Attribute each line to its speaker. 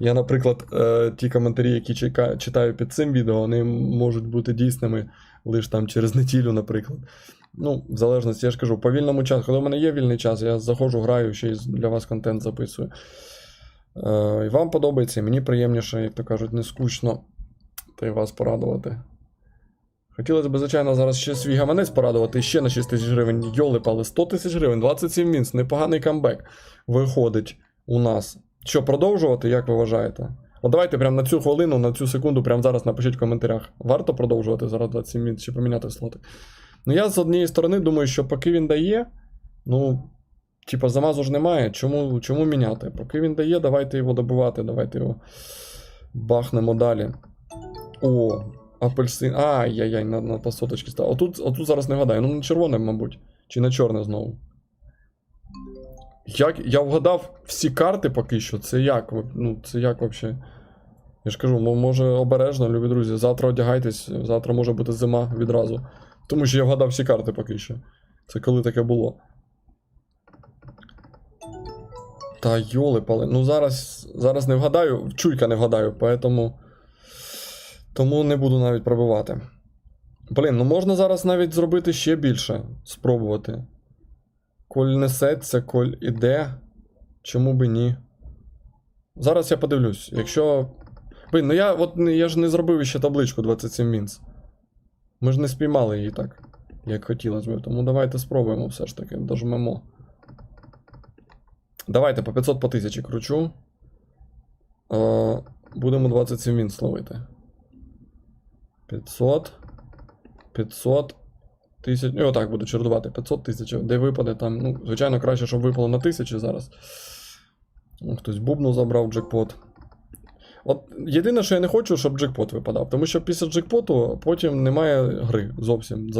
Speaker 1: Я, наприклад, е, ті коментарі, які читаю під цим відео, вони можуть бути дійсними лише там через неділю, наприклад. Ну, в залежності, я ж кажу, по вільному часу. Коли в мене є вільний час, я заходжу, граю, ще й для вас контент записую. Е, і вам подобається, і мені приємніше, як то кажуть, не скучно та й вас порадувати. Хотілося б, звичайно, зараз ще свій гаманець порадувати ще на 6 тисяч гривень. Йоли пали, 100 тисяч гривень, 27 мінс, непоганий камбек виходить у нас. Що, продовжувати, як ви вважаєте? От давайте прямо на цю хвилину, на цю секунду, прямо зараз напишіть в коментарях. Варто продовжувати зараз 27 мінс чи поміняти слоти? Ну, я з однієї сторони думаю, що поки він дає, ну, типа, замазу ж немає. Чому, чому міняти? Поки він дає, давайте його добивати, давайте його бахнемо далі. О, апельсин. Ай-яй-яй, на, на по соточки став. Отут, отут зараз не гадаю. Ну, на червоне, мабуть. Чи на чорне знову. Як, я вгадав всі карти поки що. Це як? Ну, це як взагалі? Я ж кажу, може обережно, любі друзі. Завтра одягайтесь, завтра може бути зима відразу. Тому що я вгадав всі карти поки що. Це коли таке було. Та йоли пали. Ну зараз, зараз не вгадаю, чуйка не вгадаю, поэтому. Тому не буду навіть пробивати. Блін, ну можна зараз навіть зробити ще більше. Спробувати. Коль несеться, коль іде. Чому би ні? Зараз я подивлюсь. Якщо. Блін, ну я от я ж не зробив ще табличку 27 мінс. Ми ж не спіймали її так, як хотілося б. Тому давайте спробуємо все ж таки, дожмемо. Давайте по 500 по 1000 кручу. Е, будемо 27 мінс ловити. 500. 500. Тисяч. Ну, отак буду чередувати. 500 тисяч. Де випаде там. Ну, звичайно, краще, щоб випало на 1000 зараз. Хтось бубну забрав джекпот. От єдине, що я не хочу, щоб джекпот випадав. Тому що після джекпоту потім немає гри зовсім.